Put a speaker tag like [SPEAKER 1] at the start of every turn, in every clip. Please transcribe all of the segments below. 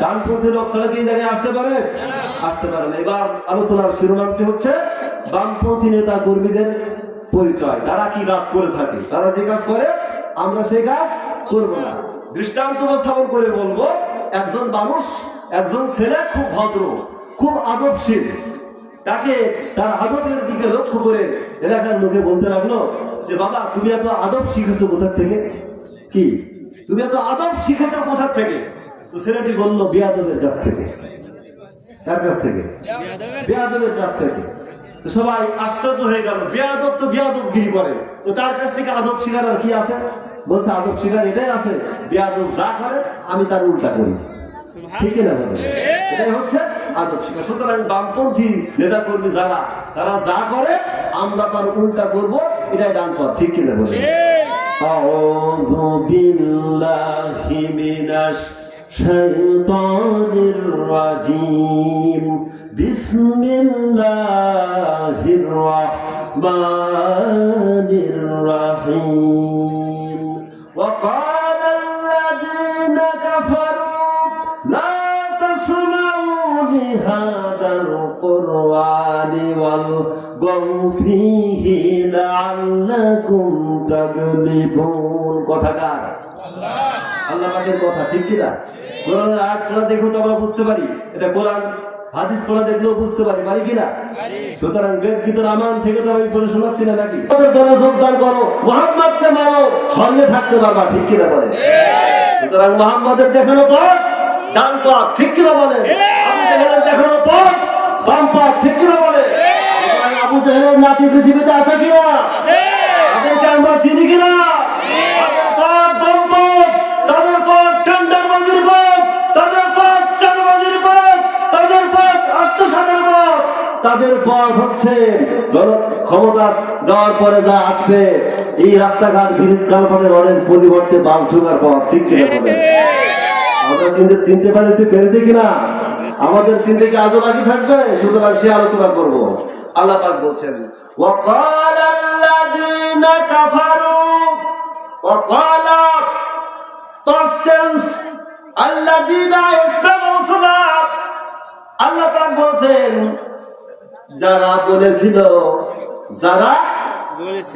[SPEAKER 1] ডানপন্থী লোক ছাড়া কি জায়গায় আসতে পারে? আসতে পারে না। এবার আলোচনার শিরোনামটি হচ্ছে, বামপন্থী নেতা কর্মীদের পরিচয়। তারা কি কাজ করে থাকে? তারা যে কাজ করে, আমরা সেই কাজ করব না। দৃষ্টান্ত উপস্থাপন করে বলব, একজন মানুষ, একজন ছেলে খুব ভদ্র, খুব আদবশীল। তাকে তার আদবের দিকে লক্ষ্য করে এলাকার লোকে বলতে লাগল যে, বাবা, তুমি এত আদব শিখেছো কোথার থেকে? কি? তুমি এত আদব শিখেছো কোথার থেকে? তো ছেলেটি বললো বিয়াদবের কাছ থেকে কার কাছ থেকে বিয়াদবের কাছ থেকে তো সবাই আশ্চর্য হয়ে গেল বিয়াদব তো বিয়াদবগিরি করে তো তার কাছ থেকে আদব শিকার আর কি আছে বলছে আদব শিকার এটাই আছে বিয়াদব যা করে আমি তার উল্টা করি ঠিক না বলে এটাই হচ্ছে আদব শিকার সুতরাং বামপন্থী নেতা কর্মী যারা তারা যা করে আমরা তার উল্টা করব এটাই ডান পথ ঠিক কিনা বলে أعوذ بالله من الشيطان الرجيم بسم الله الرحمن الرحيم وقال الذين كفروا لا تسمعوا لهذا القرآن والغوا فيه لعلكم تغلبون কথাকার আল্লাহ পাকের কথা ঠিক কিনা কোরআনের আয়াতগুলো দেখো তো আমরা বুঝতে পারি। এটা কোরআন, হাদিস পড়া দেখলেও বুঝতে পারি। পারি কিনা সুতরাং বেদ গীতার আমান থেকে তো আমি পড়ে শোনাচ্ছি না নাকি? দলে যোগদান করো। মোহাম্মদকে মারো। ছড়িয়ে থাকতে পারবা, ঠিক কিনা বলে সুতরাং মোহাম্মদের দেখানো পথ, ডান পথ ঠিক কিনা বলে আবু জাহেলের দেখানো পথ, বাম পথ ঠিক কিনা বলে সুতরাং আবু জাহেলের নাতি পৃথিবীতে আছে কিনা? আমরা চিনি কিনা? তাদের পথ হচ্ছে জন ক্ষমতা যাওয়ার পরে যা আসবে এই রাস্তাঘাট ব্রিজ কালপাটের অনেক পরিবর্তে বাম ঢোকার পথ ঠিক কিনা বলেন আমরা চিনতে চিনতে পেরেছি পেরেছি কিনা আমাদের চিনতে কি আজও বাকি থাকবে সুতরাং সে আলোচনা করব আল্লাহ পাক বলছেন وقال الذين كفروا وقال past tense الذين يسمعوا صلاة আল্লাহ পাক বলছেন যারা বলেছিল যারা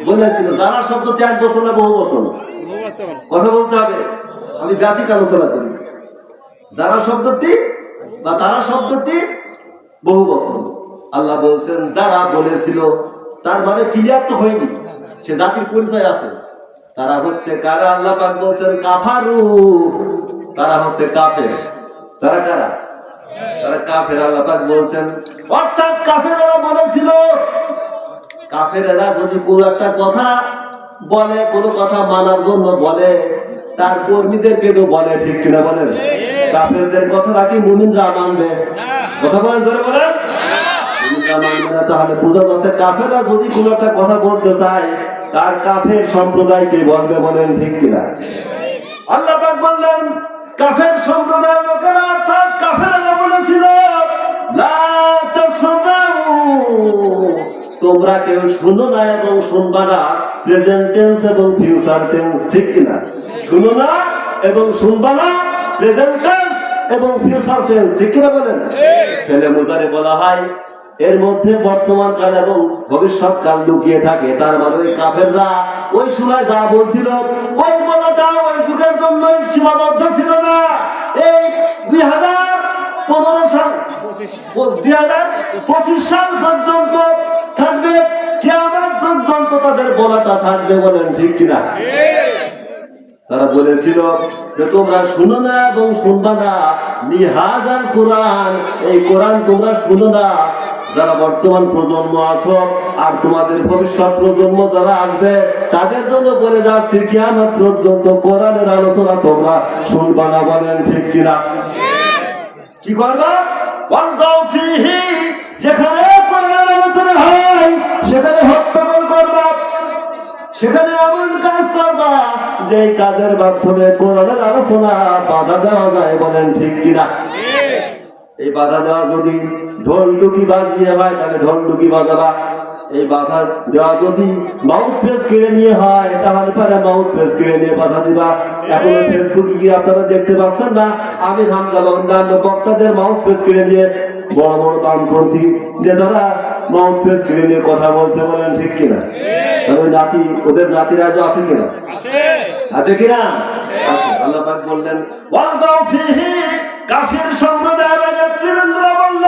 [SPEAKER 1] বলেছিল। যারা শব্দটি এক বছর না বহু বছর? কথা বলতে হবে আমি বেসিক আলোচনা করি। যারা শব্দটি বা তারা শব্দটি বহু বছর। আল্লাহ বলছেন যারা বলেছিল তার মানে ক্লিয়ার তো হয়নি সে জাতির পরিচয় আছে। তারা হচ্ছে কারা? আল্লাহ পাক বলছেন কাফারু। তারা হচ্ছে কাফের। তারা কারা? তারা কাফের আল্লাহ পাক বলছেন, অর্থাৎ কাফেরা বলেছিল কাফেরেরা যদি কোনো একটা কথা বলে, কোনো কথা মানার জন্য বলে, তার কর্মীদেরকে তো বলে, ঠিক কিনা বলেন? কাফেরদের কথা নাকি মুমিনরা মানবে। কথা বলেন, জোরে বলেন। তাহলে কাফের আল্লাহ বললেন কাফের সম্প্রদায়ের লোকেরা অর্থাৎ কাফেরা বলেছিল লা তোমরা কেউ শুনো না এবং শুনবা না। প্রেজেন্ট টেন্স এবং ফিউচার টেন্স ঠিক কিনা? শুনো না এবং শুনবা না। প্রেজেন্ট টেন্স এবং ফিউচার টেন্স ঠিক কিনা বলেন? ছেলে মুজারে বলা হয় এর মধ্যে বর্তমান কাল এবং ভবিষ্যৎ কাল লুকিয়ে থাকে। তার মানে ওই কাফেররা ওই সময় যা বলছিল, ওই বলাটা ওই যুগের জন্য সীমাবদ্ধ ছিল না। এই দুই হাজার পনেরো সাল, দুই হাজার পঁচিশ সাল পর্যন্ত থাকবে কেমন পর্যন্ত তাদের বলাটা থাকবে বলেন ঠিক কিনা? তারা বলেছিল যে তোমরা শুনো না এবং শুনবা না। লিহাজার কোরআন, এই কোরআন তোমরা শুনো না। যারা বর্তমান প্রজন্ম আছো আর তোমাদের ভবিষ্যৎ প্রজন্ম যারা আসবে, তাদের জন্য বলে যাচ্ছে, কিয়ামত পর্যন্ত কোরআনের আলোচনা তোমরা শুনবা না বলেন ঠিক কিনা? কি করবা? যে কাজের মাধ্যমে কোরআনের আলোচনা বাধা দেওয়া যায় বলেন ঠিক কিনা? এই বাধা দেওয়া যদি ঢোল ডুকি বাজিয়ে হয় তাহলে ঢোল ডুকি বাজাবা। এই বাধা দেওয়া যদি মাউথ পেজ কিনে নিয়ে হয় তাহলে পরে মাউথ পেজ কিনে নিয়ে বাধা দিবা। এখন ফেসবুকে গিয়ে আপনারা দেখতে পাচ্ছেন না? আমি হামজা বা অন্যান্য বক্তাদের মাউথ পেজ কিনে নিয়ে বড় বড় বামপন্থী নেতারা মাউথ পেজ কিনে নিয়ে কথা বলছে বলেন ঠিক কিনা? ওই নাতি ওদের নাতিরা আজও আছে কিনা? আছে। কিনা? আল্লাহ পাক বললেন ফিহি কাফির সম্প্রদায়ের নেতৃবৃন্দরা বলল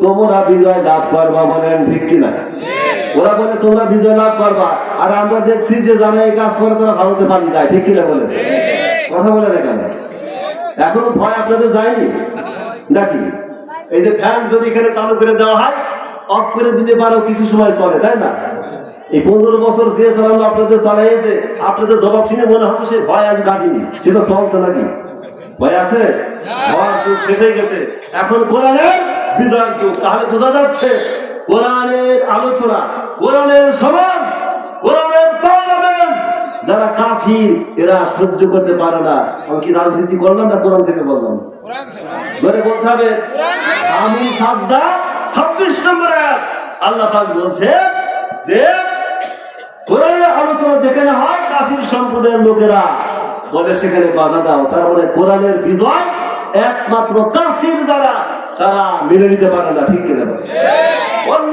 [SPEAKER 1] তোমরা বিজয় লাভ করবা বলেন ঠিক কিনা? ওরা বলে, তোমরা বিজয় লাভ করবা। আর আমরা দেখছি যে যারা এই কাজ করে, তারা ভারতে পালিয়ে যায়, ঠিক কিনা বলে কথা বলে না কেন? এখনও ভয় আপনাদের যায়নি? নাকি? এই যে ফ্যান যদি এখানে চালু করে দেওয়া হয় অফ করে দিলে পারেও কিছু সময় চলে, তাই না? এই পনেরো বছর যে চালানো আপনাদের চালাইছে আপনাদের জবাব শুনে মনে হচ্ছে সে ভয় আজ কাটিনি। সেটা চলছে নাকি? ভয় আছে? শেষ হয়ে গেছে। এখন কোরআনের বিজয়ের যুগ। তাহলে বোঝা যাচ্ছে, কোরআনের আলোচনা, কোরআনের সমাজ, কোরআনের যারা কাফির, এরা সহ্য করতে পারে না। আমি কি রাজনীতি করলাম না কোরআন থেকে বললাম? ধরে বলতে হবে, আমি সাজদা ছাব্বিশ নম্বর আল্লাহ বলছে যে আলোচনা যেখানে হয়, কাফির সম্প্রদায়ের লোকেরা বলে সেখানে বাধা দাও। তার মানে কোরআনের বিজয় একমাত্র কাফির যারা, তারা মেনে নিতে পারে না, ঠিক কিনা বলে? অন্য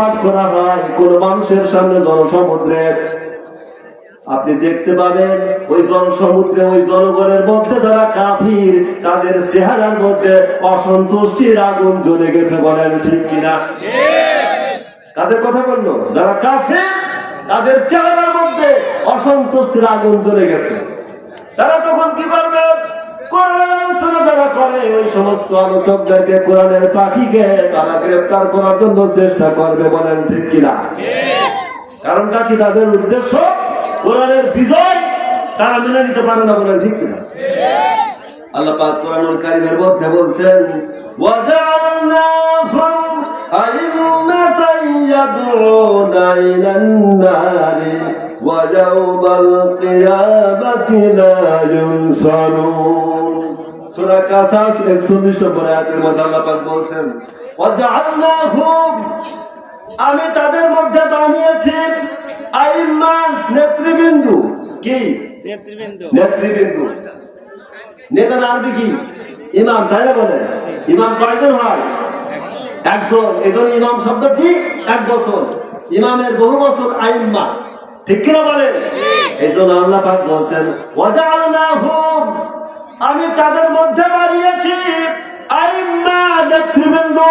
[SPEAKER 1] পাঠ করা হয় কোন মানুষের সামনে জনসমুদ্রে। আপনি দেখতে পাবেন ওই জনসমুদ্রে, ওই জনগণের মধ্যে যারা কাফির, তাদের চেহারার মধ্যে অসন্তুষ্টির আগুন জ্বলে গেছে বলেন ঠিক কিনা? কাদের কথা বলল? যারা কাফের, তাদের চেহারার মধ্যে অসন্তুষ্টির আগুন জ্বলে গেছে। তারা তখন কি করবে? কোরআনের আলোচনা যারা করে, ওই সমস্ত আলোচকদেরকে কোরআনের পাখিকে তারা গ্রেফতার করার জন্য চেষ্টা করবে বলেন ঠিক কিনা? কারণটা কি তাদের উদ্দেশ্য? কোরআনের বিজয় তারা মেনে নিতে পারে না বলেন ঠিক কিনা? আল্লাহ কোরআনুল কারীমের মধ্যে বলছেন ওয়াজআলনাহুম আইম্মাতান ইয়াদউনা ইলান নারি ওয়া ইয়াওমাল কিয়ামাতি লা ইউনসারুন। সূরা কাসাস 119 নম্বর আয়াতের মধ্যে আল্লাহ পাক বলছেন ওয়াজআলনাহুম আমি তাদের মধ্যে বানিয়েছি আইম্মা নেতৃবৃন্দু। কি?
[SPEAKER 2] নেতৃবৃন্দ।
[SPEAKER 1] নেতৃবৃন্দু। নেতার আরবি কি? ইমাম তাই না বলেন? ইমাম কয়জন হয়? একজন। এজন ইমাম শব্দটি এক বছর। ইমামের বহু বছর আইম্মা। ঠিক কিনা বলেন? এই জন্য আল্লাহ পাক বলছেন ওয়াজআলনাহুম আমি তাদের মধ্যে বানিয়েছি আইম্মা নেতৃবৃন্দু।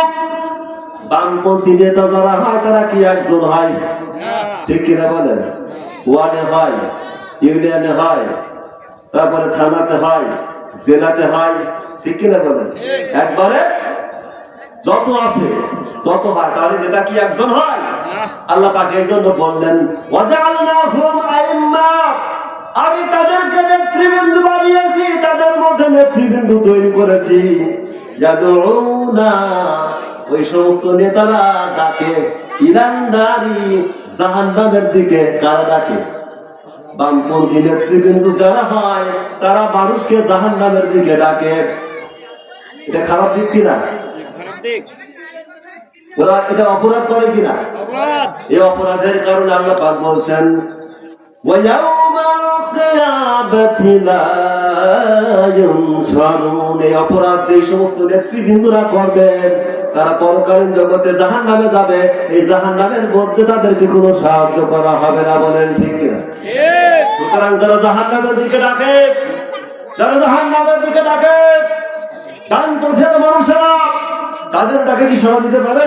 [SPEAKER 1] বামপন্থী নেতা যারা হয়, তারা কি একজন হয়? ঠিক কিনা বলেন? ওয়ার্ডে হয়, ইউনিয়নে হয়, তারপরে থানাতে হয়, জেলাতে হয়, ঠিক কিনা বলেন? একবারে যত আছে, তত হয়। তাহলে নেতা কি একজন হয়? আল্লাহ পাকে এই জন্য বললেন ওয়াজআলনাহুম আইম্মা আমি তাদেরকে নেতৃবৃন্দু বানিয়েছি তাদের মধ্যে নেতৃবৃন্দু তৈরি করেছি। ওই সমস্ত নেতারা ডাকে ইরানদারি জাহান্নামের দিকে কারা ডাকে? বামপন্থী নেতৃবৃন্দ যারা হয় তারা মানুষকে জাহান্নামের দিকে ডাকে। এটা খারাপ দিক কিনা? ওরা এটা অপরাধ করে কিনা? এই অপরাধের কারণে আল্লাহ পাক বলছেন তাদেরকে সাহায্য করা হবে না বলেন ঠিক কিনা? সুতরাং যারা জাহান নামের দিকে ডাকে, যারা জাহান নামের দিকে ডাকে, ডান পথের মানুষেরা, তাদের ডাকে কি সাড়া দিতে পারে?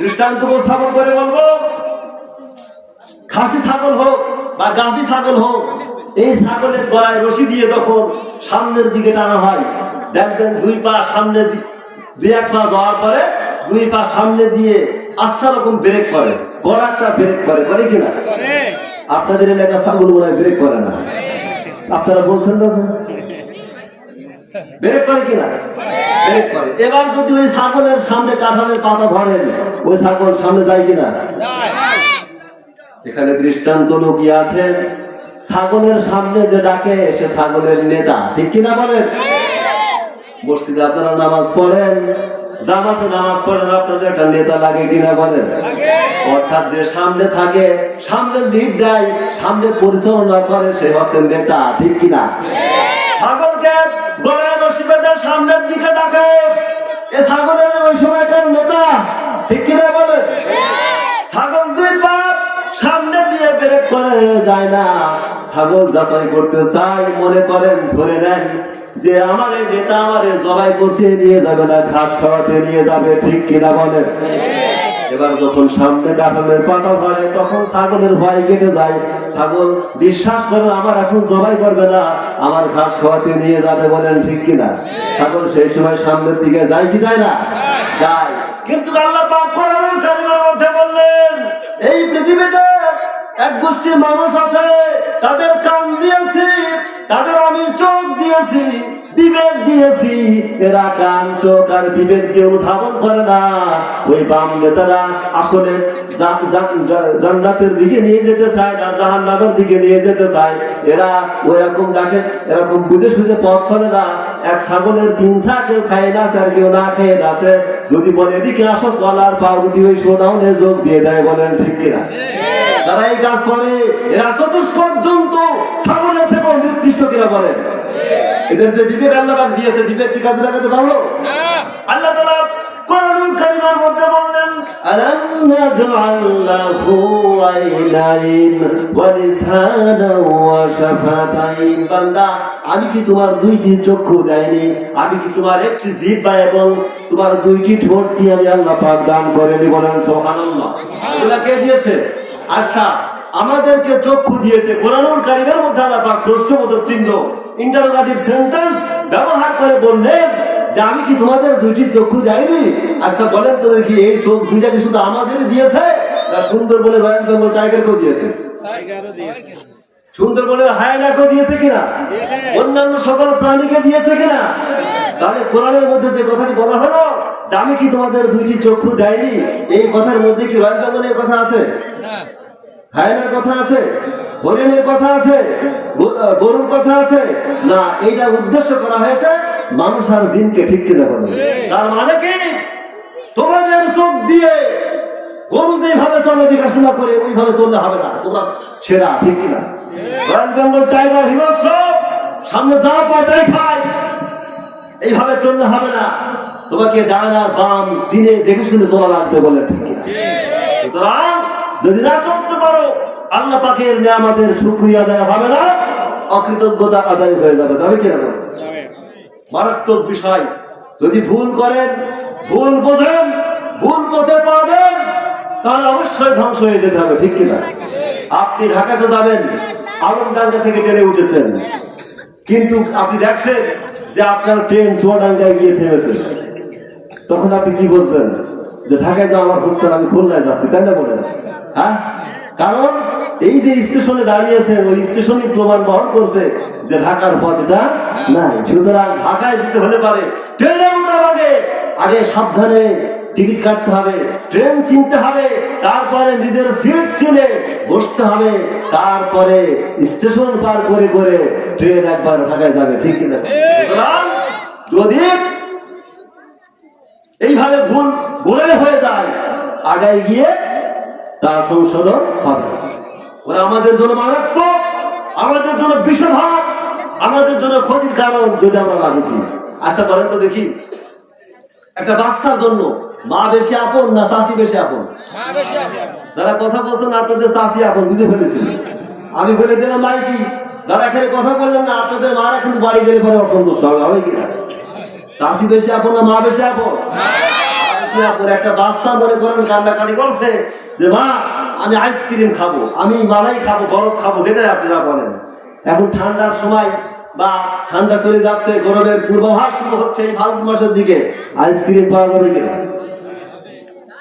[SPEAKER 1] দৃষ্টান্ত উপস্থাপন করে বলব, খাসি ছাগল হোক বা গাভী ছাগল হোক, এই ছাগলের গলায় রশি দিয়ে যখন সামনের দিকে টানা হয়, দেখবেন দুই পা সামনে দুই এক পা যাওয়ার পরে দুই পা সামনে দিয়ে আচ্ছা রকম ব্রেক করে। গড়াটা ব্রেক করে করে কিনা? আপনাদের এলাকা ছাগল মনে ব্রেক করে না। আপনারা বলছেন না? ব্রেক করে কিনা? ব্রেক করে। এবার যদি ওই ছাগলের সামনে কাঁঠালের পাতা ধরেন, ওই ছাগল সামনে যায় কিনা? এখানে দৃষ্টান্ত লোকই আছে। ছাগলের সামনে যে ডাকে, সে ছাগলের নেতা। ঠিক কিনা বলেন? মসজিদে আপনারা নামাজ পড়েন, জামাতে নামাজ পড়েন, আপনাদের একটা নেতা লাগে কিনা বলেন? অর্থাৎ যে সামনে থাকে, সামনে লিড দেয়, সামনে পরিচালনা করে, সে হচ্ছে নেতা। ঠিক কিনা? ছাগলকে গলায় রশি বেঁধে সামনের দিকে ডাকে। এ ছাগলের ছাগল যাচাই করতে চাই, মনে করেন, ধরে নেন যে আমার নেতা আমারে জবাই করতে নিয়ে যাবে না, ঘাস খাওয়াতে নিয়ে যাবে, ঠিক কিনা বলেন? এবার যখন সামনে কাঁঠালের পাতা ধরে, তখন ছাগলের ভয় কেটে যায়। ছাগল বিশ্বাস করে, আমার এখন জবাই করবে না, আমার ঘাস খাওয়াতে নিয়ে যাবে বলেন, ঠিক কিনা? ছাগল সেই সময় সামনের দিকে যায় কি যায় না? যায়। কিন্তু আল্লাহ পাক কারিমের মধ্যে বললেন, এই পৃথিবীতে এক গোষ্ঠী মানুষ আছে, তাদের কান দিয়েছি, তাদের আমি চোখ দিয়েছি, বিবেক দিয়েছি। এরা কান, চোখ আর বিবেক দিয়ে অনুধাবন করে না। ওই বাম নেতারা আসলে জান্নাতের দিকে নিয়ে যেতে চায় না দিকে নিয়ে যেতে চায়। এরা ওই রকম এরকম বুঝে সুঝে পথ চলে না। এক ছাগলের তিন ছা কেউ খায় না আর কেউ না খেয়ে আছে যদি বলে এদিকে আসো, কলার পাউরুটি ওই সোনাউনে যোগ দিয়ে দেয়, বলেন ঠিক কিনা? যারা এই কাজ করে এরা চতুষ্পর্যন্ত ছাগলের থেকে নির্দিষ্ট কিনা বলেন। এদের যে বিবেক আল্লাহ দিয়েছে বিবেক কি কাজে লাগাতে পারল? আল্লাহ তাআলা কোরআনুল কারীমের মধ্যে বললেন আলাম নাজআল লাহু আইনাইন ওয়া লিসানান ওয়া শাফাতাইন। বান্দা আমি কি তোমার দুইটি চক্ষু দেয়নি? আমি কি তোমার একটি জিহ্বা এবং তোমার দুইটি ঠোঁট দিয়ে আমি আল্লাহ পাক দান করেনি বলেন? সুবহানাল্লাহ। কে দিয়েছে? আচ্ছা আমাদেরকে চক্ষু দিয়েছে কোরআনুল কারিমের মধ্যে আল্লাহ পাক প্রশ্নবোধক চিহ্ন ইন্টারোগেটিভ সেন্টেন্স ব্যবহার করে বললেন যে আমি কি তোমাদের দুইটি চক্ষু দেয়নি? আচ্ছা বলেন তো দেখি, এই চোখ দুইটা কি শুধু আমাদের দিয়েছে না সুন্দরবনের রয়্যাল বেঙ্গল টাইগারকেও দিয়েছে? সুন্দরবনের হায়নাকেও দিয়েছে কিনা? অন্যান্য সকল প্রাণীকে দিয়েছে কিনা? তাহলে কোরআনের মধ্যে যে কথাটি বলা হলো যে আমি কি তোমাদের দুইটি চক্ষু দেয়নি, এই কথার মধ্যে কি রয়্যাল বেঙ্গলের কথা আছে? হায়নার কথা আছে, হরিণের কথা আছে গরুর কথা আছে। না, এইটা উদ্দেশ্য করা হয়েছে, মানুষ আর দিনকে ঠিক কিনা বলে। তার মানে কি? তোমাদের চোখ দিয়ে গরু যেভাবে চলে, দেখাশোনা করে, ওইভাবে চললে হবে না। তোমরা সেরা, ঠিক কিনা? রয়্যাল বেঙ্গল টাইগার হিংস্র সামনে যা পায় তাই খায়। এইভাবে চললে হবে না। তোমাকে ডান আর বাম চিনে দেখে শুনে চলা লাগবে বলে ঠিক কিনা? সুতরাং যদি না চলতে পারো আল্লাহ পাকের নিয়ামতের শুক্রিয়া আদায় হবে না, অকৃতজ্ঞতা আদায় হয়ে যাবে। যাবে কিনা মারাত্মক বিষয়। যদি ভুল করেন, ভুল বোঝেন, ভুল পথে পা তাহলে অবশ্যই ধ্বংস হয়ে যেতে হবে, ঠিক কিনা? আপনি ঢাকাতে যাবেন, আলমডাঙ্গা থেকে ট্রেনে উঠেছেন। কিন্তু আপনি দেখছেন যে আপনার ট্রেন চুয়াডাঙ্গায় গিয়ে থেমেছে। তখন আপনি কি বুঝবেন? যে ঢাকায় যাওয়া আমার হচ্ছে আমি খুলনায় যাচ্ছি, তাই না বলেন? হ্যাঁ? কারণ এই যে স্টেশনে দাঁড়িয়েছে, ওই স্টেশনই প্রমাণ বহন করছে যে ঢাকার পথটা নাই। সুতরাং ঢাকায় যেতে হলে পারে ট্রেনে উঠার আগে আগে সাবধানে টিকিট কাটতে হবে, ট্রেন চিনতে হবে, তারপরে নিজের সিট চিনে বসতে হবে, তারপরে স্টেশন পার করে করে ট্রেন একবার ঢাকায় যাবে, ঠিক কিনা? যদি এইভাবে ভুল গোড়ে হয়ে যায়, আগায় গিয়ে তার সংশোধন হবে। ওরা আমাদের জন্য মারাত্মক আমাদের জন্য বিষধার আমাদের জন্য ক্ষতির কারণ যদি আমরা না বুঝি। আচ্ছা বলেন তো দেখি। একটা বাচ্চার জন্য মা বেশি আপন না চাষি বেশি আপন? যারা কথা বলছেন আপনাদের চাষি আপন বুঝে ফেলেছেন। আমি বলে দিলাম মাই কি? যারা এখানে কথা বললেন না আপনাদের মারা কিন্তু বাড়ি গেলে পরে অসন্তুষ্ট হবে হবে কিনা? চাষি বেশি আপন না মা বেশি আপন? একটা বাচ্চা মনে করেন কান্নাকাটি করছে যে, মা, আমি আইসক্রিম খাব, আমি মালাই খাব, বরফ খাব, যেটাই আপনারা বলেন। এখন ঠান্ডার সময় বা ঠান্ডা চলে যাচ্ছে, গরমের পূর্বাভাস শুরু হচ্ছে এই ফাল্গুন মাসের দিকে, আইসক্রিম পাওয়া যাবে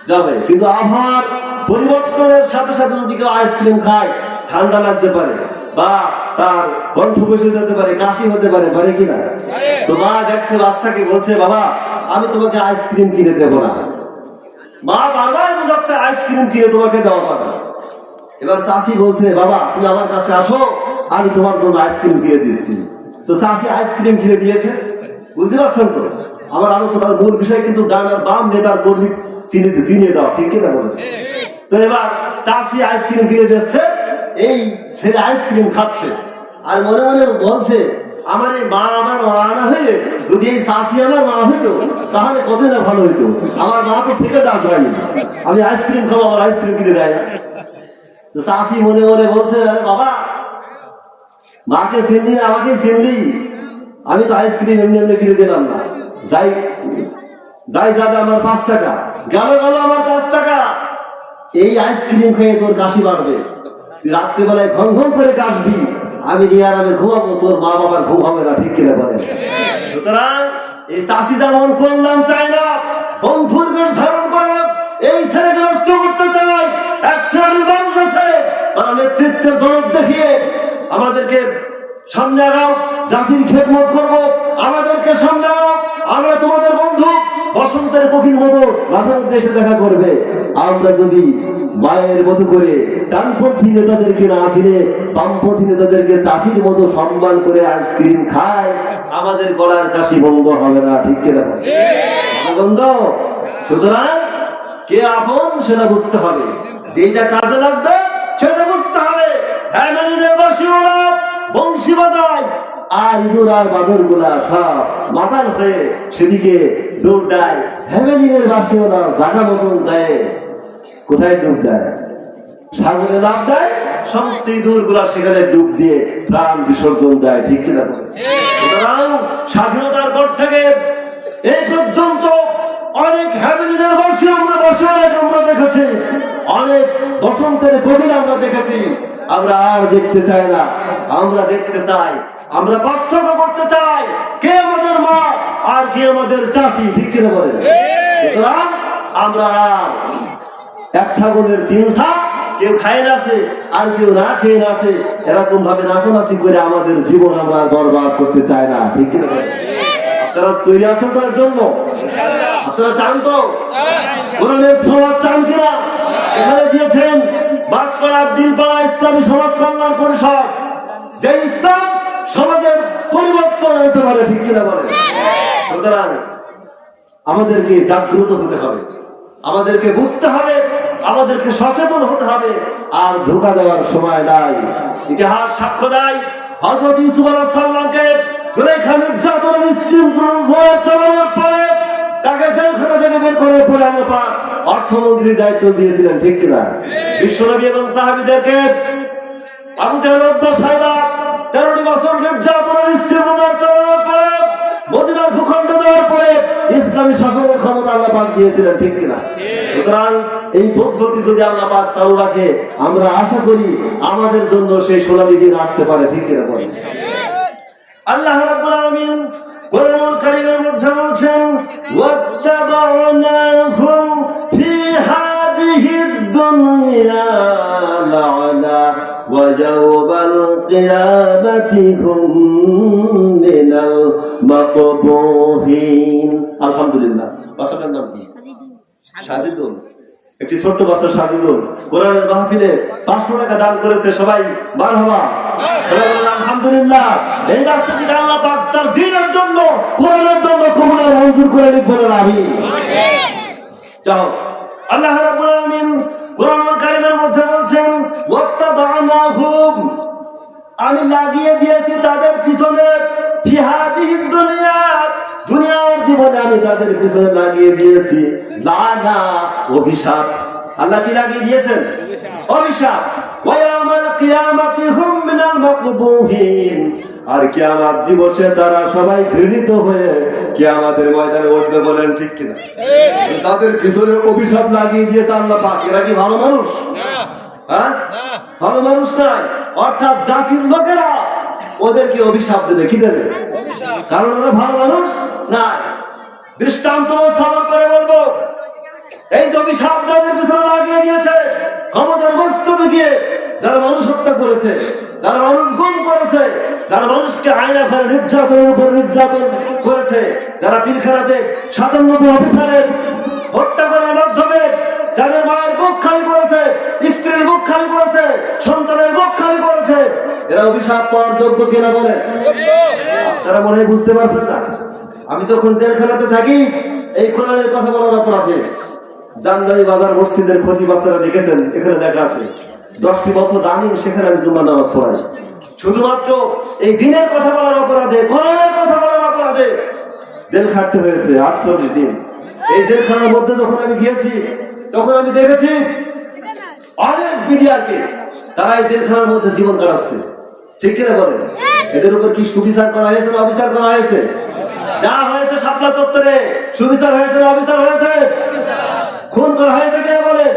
[SPEAKER 1] যাবে। কিন্তু আবহাওয়ার পরিবর্তনের সাথে সাথে যদি কেউ আইসক্রিম খায়, ঠান্ডা লাগতে পারে বা তার কণ্ঠ বসে যেতে পারে, কাশি হতে পারে পারে কিনা তো মা দেখছে, বাচ্চাকে বলছে, বাবা আমি তোমাকে আইসক্রিম কিনে দেবো না। মা বারবার বোঝাচ্ছে, আইসক্রিম কিনে তোমাকে দেওয়া না। এবার চাষি বলছে, বাবা, তুমি আমার কাছে আসো, আমি তোমার জন্য আইসক্রিম কিনে দিচ্ছি। তো চাষি আইসক্রিম কিনে দিয়েছে, বুঝতে পারছেন তো? আমার আলোচনার মূল বিষয় কিন্তু ডানার বাম নেতার কর্মী চিনে চিনিয়ে দেওয়া, ঠিক কিনা বলে তো এবার চাষি আইসক্রিম কিনে দিচ্ছে, এই ছেলে আইসক্রিম খাচ্ছে, আর মনে মনে বলছে আমার এই মা আমার মা না হয়ে যদি এই চাষি আমার মা হইতো, তাহলে কতই না ভালো হইতো? আমার মা তো থেকে যা যায়নি আমি আইসক্রিম খাব, আমার আইসক্রিম কিনে দেয় না। তো চাষি মনে মনে বলছে, আরে বাবা, মাকে চিনলি না আমাকে চিনলি আমি তো আইসক্রিম এমনি এমনি কিনে দিলাম না। যাই যাই যাবে আমার পাঁচ টাকা। গেল গেল আমার পাঁচ টাকা। এই আইসক্রিম খেয়ে তোর কাশি বাড়বে। তুই রাত্রিবেলায় ঘন ঘন করে কাশবি। আমি নিয়ে আরামে ঘুমাবো, তোর মা বাবার ঘুম হবে না, ঠিক কিনা বলে সুতরাং এই চাষি যেমন কল্যাণ চায় না, বন্ধুর বেশ ধারণ করে, এই ছেলেকে নষ্ট করতে চায়, এক শ্রেণির মানুষ আছে, তারা নেতৃত্বের দরদ দেখিয়ে আমাদেরকে সামনে আগাও, জাতির খেদমত করব, আমাদেরকে সামনে আগাও, আমরা বন্ধু বসন্তের কঠিন মতো মাঝে মধ্যে এসে দেখা করবে। আমরা যদি মায়ের মতো করে ডানপন্থী নেতাদেরকে না চিনে বামপন্থী নেতাদেরকে চাষির মতো সম্মান করে আইসক্রিম খায় আমাদের গলার কাশি বন্ধ হবে না ঠিক কিনা বন্ধ? সুতরাং কে আপন সেটা বুঝতে হবে। যেটা কাজে লাগবে সেটা বুঝতে হবে। বাসিওরা বংশী বাজায় আর ইঁদুর আর বাদরগুলা সব মাতাল হয়ে সেদিকে দৌড় দেয়। হ্যামেলিনের বাসিওরা জাগা মতন যায়। কোথায় ডুব দেয়? সাগরে লাভ দেয়। সমস্ত ইঁদুরগুলা সেখানে ডুব দিয়ে প্রাণ বিসর্জন দেয়, ঠিক কিনা? সুতরাং স্বাধীনতার পর থেকে এই পর্যন্ত অনেক হ্যামিলিনের বর্ষে আমরা বসে অনেক আমরা দেখেছি। অনেক বসন্তের কবির আমরা দেখেছি। আমরা আর দেখতে চাই না। আমরা দেখতে চাই আমরা পার্থক্য করতে চাই। কে আমাদের মা আর কে আমাদের চাষি ঠিক কিনা বলে সুতরাং আমরা এক ছাগলের তিন ছা কেউ খায় নাছে আর কেউ না খেয়ে নাছে এরকম ভাবে নাচানাচি করে আমাদের জীবন আমরা বরবাদ করতে চাই না ঠিক কিনা বলেন? আপনারা তৈরি আছেন তার জন্য? আপনারা চান তো? কোরআনের সমাজ চান কিনা? এখানে দিয়েছেন বাসপাড়া বিলপাড়া ইসলামী সমাজ কল্যাণ পরিষদ। যে ইসলাম সমাজের পরিবর্তন আনতে পারে ঠিক কিনা বলে সুতরাং আমাদেরকে জাগ্রত হতে হবে। আমাদেরকে বুঝতে হবে আমাদেরকে সচেতন হতে হবে আর ধোকা দেওয়ার সময় নাই। ইতিহাস সাক্ষ্য দেয় হজরত ইউসুফ আলাইহিস সালামকে জুলাইখা নির্যাতন নিশ্চিম চালানোর পরে তাকে জেলখানা থেকে বের করার পরে আল্লাহ পাক অর্থমন্ত্রীর দায়িত্ব দিয়েছিলেন ঠিক কিনা? বিশ্বনবী এবং সাহাবীদেরকে আবু জাহেল সাহেবা তেরোটি বছর নির্যাতনের স্ত্রীর চালানোর পরে মদিনার ভূখণ্ড দেওয়ার পরে ইসলামী শাসনের ক্ষমতা আল্লাহ পাক দিয়েছিলেন, ঠিক কিনা? সুতরাং এই পদ্ধতি যদি আল্লাহ পাক চালু রাখে, আমরা আশা করি আমাদের জন্য সেই সোনালী দিন আসতে পারে, ঠিক কিনা বলে আল্লাহ রাব্বুল আলামিন কোরআনুল কারীমের মধ্যে বলছেন, ওয়াত্তাবাউনাহুম ফি হাদিহিদ দুনিয়া। ওয়া ইয়াওমাল কিয়ামাতি হুম মিনাল মাকবুহিন আলহামদুলিল্লাহ। বাসাটার নাম কি? সাজিদুল। একটি ছোট্ট বাচ্চা সাজিদুল। কোরআনের মাহফিলে পাঁচশো টাকা দান করেছে সবাই। মার হবা আলহামদুলিল্লাহ। এই বাচ্চাটিকে আল্লাহ পাক তার দিনের জন্য কোরআনের জন্য কবুলের মঞ্জুর করে বলেন আমি যাও। আল্লাহ রাব্বুল আলামিন কোরআনুল কারীমের মধ্যে বলছেন ওয়াত্তাবা'নাহুম আমি লাগিয়ে দিয়েছি তাদের পিছনে দুনিয়া। দুনিয়ার জীবন আমি তাদের পিছনে লাগিয়ে দিয়েছি। লানা অভিশাপ। আল্লাহ কি লাগিয়ে দিয়েছেন? অভিশাপ। আর কিয়ামত দিবসে তারা সবাই ঘৃণিত হয়ে কিয়ামতের ময়দানে উঠবে বলেন ঠিক কিনা? তাদের পিছনে অভিশাপ লাগিয়ে দিয়েছে আল্লাহ পাক। এরা কি ভালো মানুষ? ভালো মানুষ নয়। অর্থাৎ জাতির লোকেরা ওদেরকে অভিশাপ দেবে। কি দেবে? কারণ ওরা ভালো মানুষ না দৃষ্টান্ত স্থাপন করে বলব এই যে অভিশাপ যাদের পিছনে লাগিয়ে দিয়েছে ক্ষমতার বস্তু দেখিয়ে যারা মানুষ হত্যা করেছে যারা মানুষ গুম করেছে যারা মানুষকে আয়না ঘরে নির্যাতনের উপর নির্যাতন করেছে যারা পিলখানাতে সাতান্নতম অফিসারের হত্যা করার মাধ্যমে যাদের মায়ের বুক খালি করেছে স্ত্রীর বুক খালি করেছে সন্তানের বুক খালি করেছে এরা অভিশাপ পাওয়ার যোগ্য কিনা বলেন? তারা মনে বুঝতে পারছেন না। আমি যখন জেলখানাতে থাকি, এই কোরআনের কথা বলার অপরাধে জানদারি বাজার মসজিদের ক্ষতি আপনারা দেখেছেন, এখানে লেখা আছে, দশটি বছর রানিং, সেখানে আমি জুম্মা নামাজ পড়াই। শুধুমাত্র এই দিনের কথা বলার অপরাধে, কোরআনের কথা বলার অপরাধে জেল খাটতে হয়েছে আটচল্লিশ দিন। এই জেলখানার মধ্যে যখন আমি গিয়েছি তখন আমি দেখেছি অনেক মিডিয়াকে তারা এই জেলখানার মধ্যে জীবন কাটাচ্ছে। ঠিক কিনা বলেন? এদের উপর কি সুবিচার করা হয়েছে না অবিচার করা হয়েছে? যা হয়েছে শাপলা চত্বরে সুবিচার হয়েছে না অবিচার হয়েছে? খুন করা হয়েছে কিনা বলেন?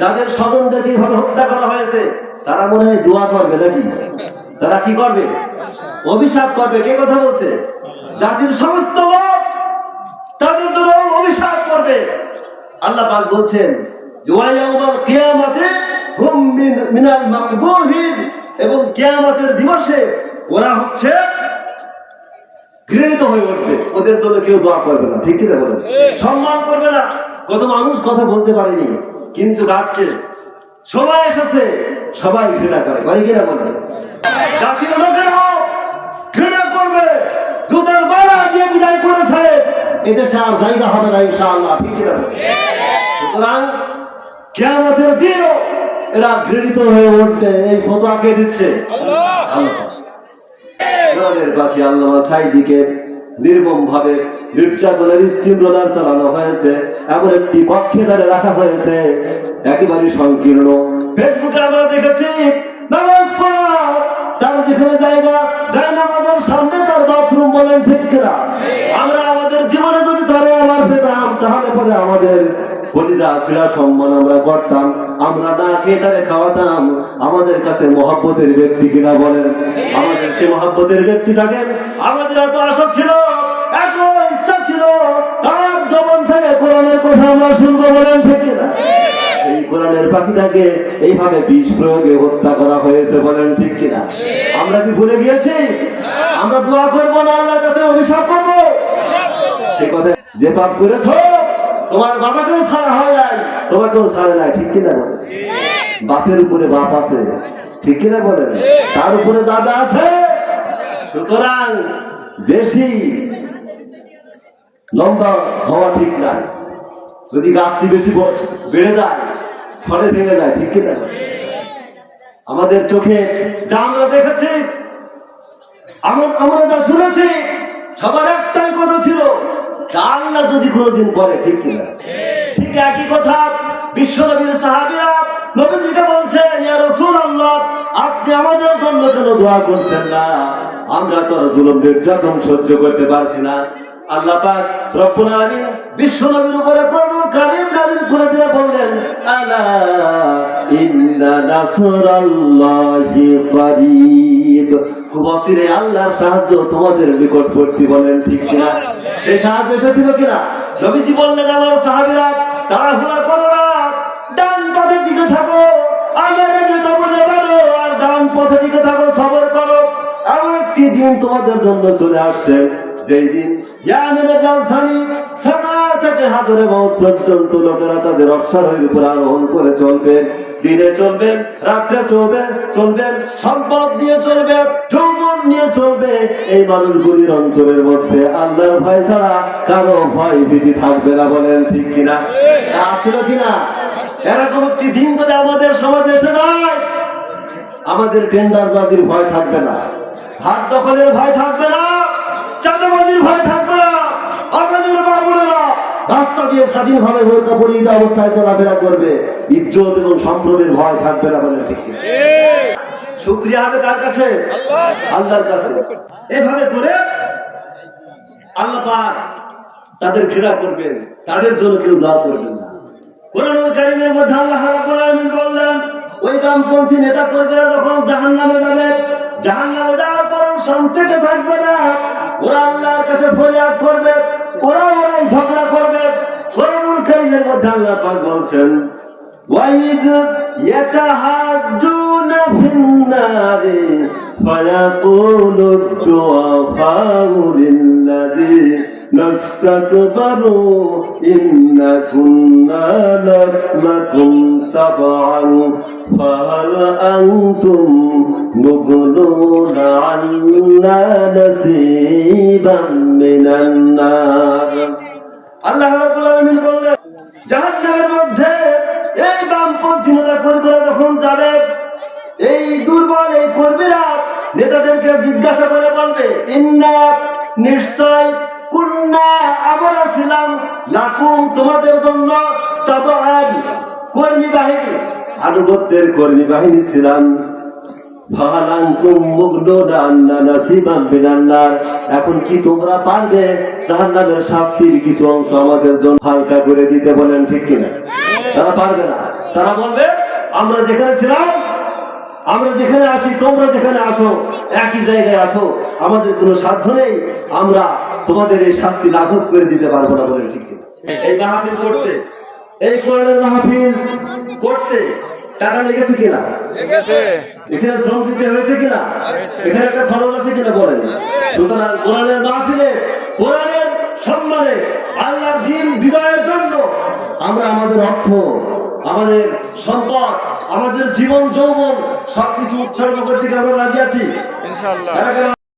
[SPEAKER 1] যাদের স্বজনদেরকে এইভাবে হত্যা করা হয়েছে তারা মনে হয় দোয়া করবে নাকি? তারা কি করবে? অভিশাপ করবে। কে কথা বলছে? জাতির সমস্ত লোক তাদের জন্য অভিশাপ করবে। আল্লাহ পাক বলছেন এবং কিয়ামতের দিবসে ওরা হচ্ছে ঘৃণিত হয়ে উঠবে। ওদের জন্য কেউ দোয়া করবে না। ঠিক কিনা সম্মান করবে না। কত মানুষ কথা বলতে পারেনি। কিন্তু আজকে সময় এসেছে, সবাই ঘৃণা করে। করে কিনা বলে জাতীয় লোকেরাও ঘৃণা করবে। দুধের বাড়া দিয়ে বিদায় করেছে। এদেশে আর জায়গা হবে না ইনশাআল্লাহ। ঠিক কিনা বলে সুতরাং কেয়ামতের দিনও এরা ঘৃণিত হয়ে উঠবে এই ফতোয়া কে দিচ্ছে? পাখি আল্লামা সাইদিকে নির্মম ভাবে নির্যাতনের স্টিম রোলার চালানো হয়েছে এমন একটি কক্ষে তারে রাখা হয়েছে একেবারে সংকীর্ণ। ফেসবুকে আমরা দেখেছি নামাজ পড়া তার যেখানে জায়গা যায় না আমাদের সামনে তার বাথরুম বলেন ঠিক কিনা? আমরা আমাদের জীবনে যদি তারে আবার পেতাম তাহলে পরে আমাদের আমাদের কাছে মহাব্বতের ব্যক্তি কিনা বলেন? আমাদের সে মহাব্বতের ব্যক্তিটাকে আমাদের এত আশা ছিল, এত ইচ্ছা ছিল, তার জবন থেকে কোরআনের কথা আমরা শুনব বলেন ঠিক কিনা? এই কোরআনের পাখিটাকে এইভাবে বিষ প্রয়োগে হত্যা করা হয়েছে বলেন ঠিক কিনা? আমরা কি ভুলে গিয়েছি? আমরা দোয়া করব না, আল্লাহর কাছে অভিশাপ করব? সে কথা যে পাপ করেছ তোমার বাবাকেও ছাড়া হয় নাই। তোমাকেও ছাড়ে নাই, ঠিক কিনা বলে বাপের উপরে বাপ আছে, ঠিক কিনা বলেন? তার উপরে দাদা আছে। সুতরাং বেশি লম্বা হওয়া ঠিক নাই। যদি গাছটি বেশি বেড়ে যায় ছড়ে ভেঙে যায়, ঠিক কিনা? আমাদের চোখে যা আমরা দেখেছি আমরা যা শুনেছি, সবার একটাই কথা ছিল আল্লাহ যদি কোনোদিন পরে ঠিক কিনা? ঠিক। একই কথা বিশ্ব নবীর সাহাবিরা নবীজিকে বলছেন ইয়া রসুল আল্লাহ আপনি আমাদের জন্য কেন দোয়া করছেন না। আমরা তোর জুলুম নির্যাতন সহ্য করতে পারছি না। আল্লাহ পাক রব্বুল আলামিন বিশ্ব নবীর উপরে কোরআনুল কারীম নাযিল করে দিয়ে বললেন আলা ইন্না নাসরাল্লাহি করিব। আল্লাহর সাহায্য তোমাদের নিকটবর্তী বলেন ঠিক কিনা? সেই সাহায্য এসেছিল কিনা? নবীজি বললেন, আমার সাহাবীরা, তাড়াহুড়া করো না, ডান পথের দিকে থাকো নেতা বলে আর ডান পথে দিকে থাকো, সবর করো। এমন একটি দিন তোমাদের জন্য চলে আসছে, যেই দিন ইয়ামেনের রাজধানী সানা থেকে হাজারে মত পর্যন্ত লোকেরা তাদের অশ্বারোহীর উপর আরোহণ করে চলবে। দিনে চলবে, রাত্রে চলবে চলবে, সম্পদ দিয়ে চলবে নিয়ে চলবে এই মানুষগুলির অন্তরের মধ্যে। আল্লাহর ভয় ছাড়া কারও ভয় ভীতি থাকবে না বলেন ঠিক কিনা? আসছিল কিনা? এরকম একটি দিন যদি আমাদের সমাজে এসে যায়, আমাদের টেন্ডারবাজির ভয় থাকবে না। হাত দখলের ভয় থাকবে না। চাঁদাবাজির ভয় থাকবে না। আপনাদের বাবুরেরা রাস্তা দিয়ে স্বাধীনভাবে বোরকা পরিহিত অবস্থায় চলাফেরা করবে। ইজ্জত এবং সম্ভ্রমের ভয় থাকবে না বলে ঠিক? শুক্রিয়া হবে কার কাছে? আল্লাহর কাছে। এভাবে করে আল্লাহ তাদের ঘৃণা করবেন, তাদের জন্য কেউ দোয়া করবেন না। কারিমের মধ্যে আল্লাহ বললেন, ওই বামপন্থী নেতা কর্মীরা যখন যাওয়ার পর শান্তিতে থাকবে না। ওরা আল্লাহর কাছে ফরিয়াদ করবে, ওরা ওরাই ঝগড়া করবে। মধ্যে আল্লাহ বলছেন, ওয়াইদ في النار فيقول الضعفاء للذين استكبروا إنا كنا لكم تبعا فهل أنتم مغنون عنا نصيبا من النار আল্লাহ রাব্বুল আলামিন বললেন জাহান্নামের মধ্যে এই বামপন্থী নেতা কর্মীরা যখন যাবে এই দুর্বল, এই কর্মীরা নেতাদেরকে জিজ্ঞাসা করে বলবে, ইন্না নিশ্চয় আমরা ছিলাম তোমাদের জন্য কর্মী বাহিনী আনুগত্যের কর্মী বাহিনী ছিলাম। এখন কি তোমরা পারবে জাহান্নামের শাস্তির কিছু অংশ আমাদের জন্য হালকা করে দিতে বলেন ঠিক কিনা? তারা পারবে না। তারা বলবে, আমরা যেখানে ছিলাম আমরা যেখানে আছি তোমরা যেখানে আছো একই জায়গায় আছো। আমাদের কোনো সাধ্য নেই আমরা তোমাদের এই শাস্তি লাঘব করে দিতে পারব না বলেন ঠিক এই মাহফিল করতে। এই কোরআনের মাহফিল করতে। টাকা লেগেছে কিনা? এখানে শ্রম দিতে হয়েছে কিনা? এখানে একটা খরচ আছে কিনা বলেন? সুতরাং কোরআনের মাহফিলে কোরআনের সম্মানে আল্লাহর দিন বিজয়ের জন্য আমরা আমাদের অর্থ আমাদের সম্পদ আমাদের জীবন যৌবন সবকিছু উৎসর্গ করতে আমরা রাজি আছি?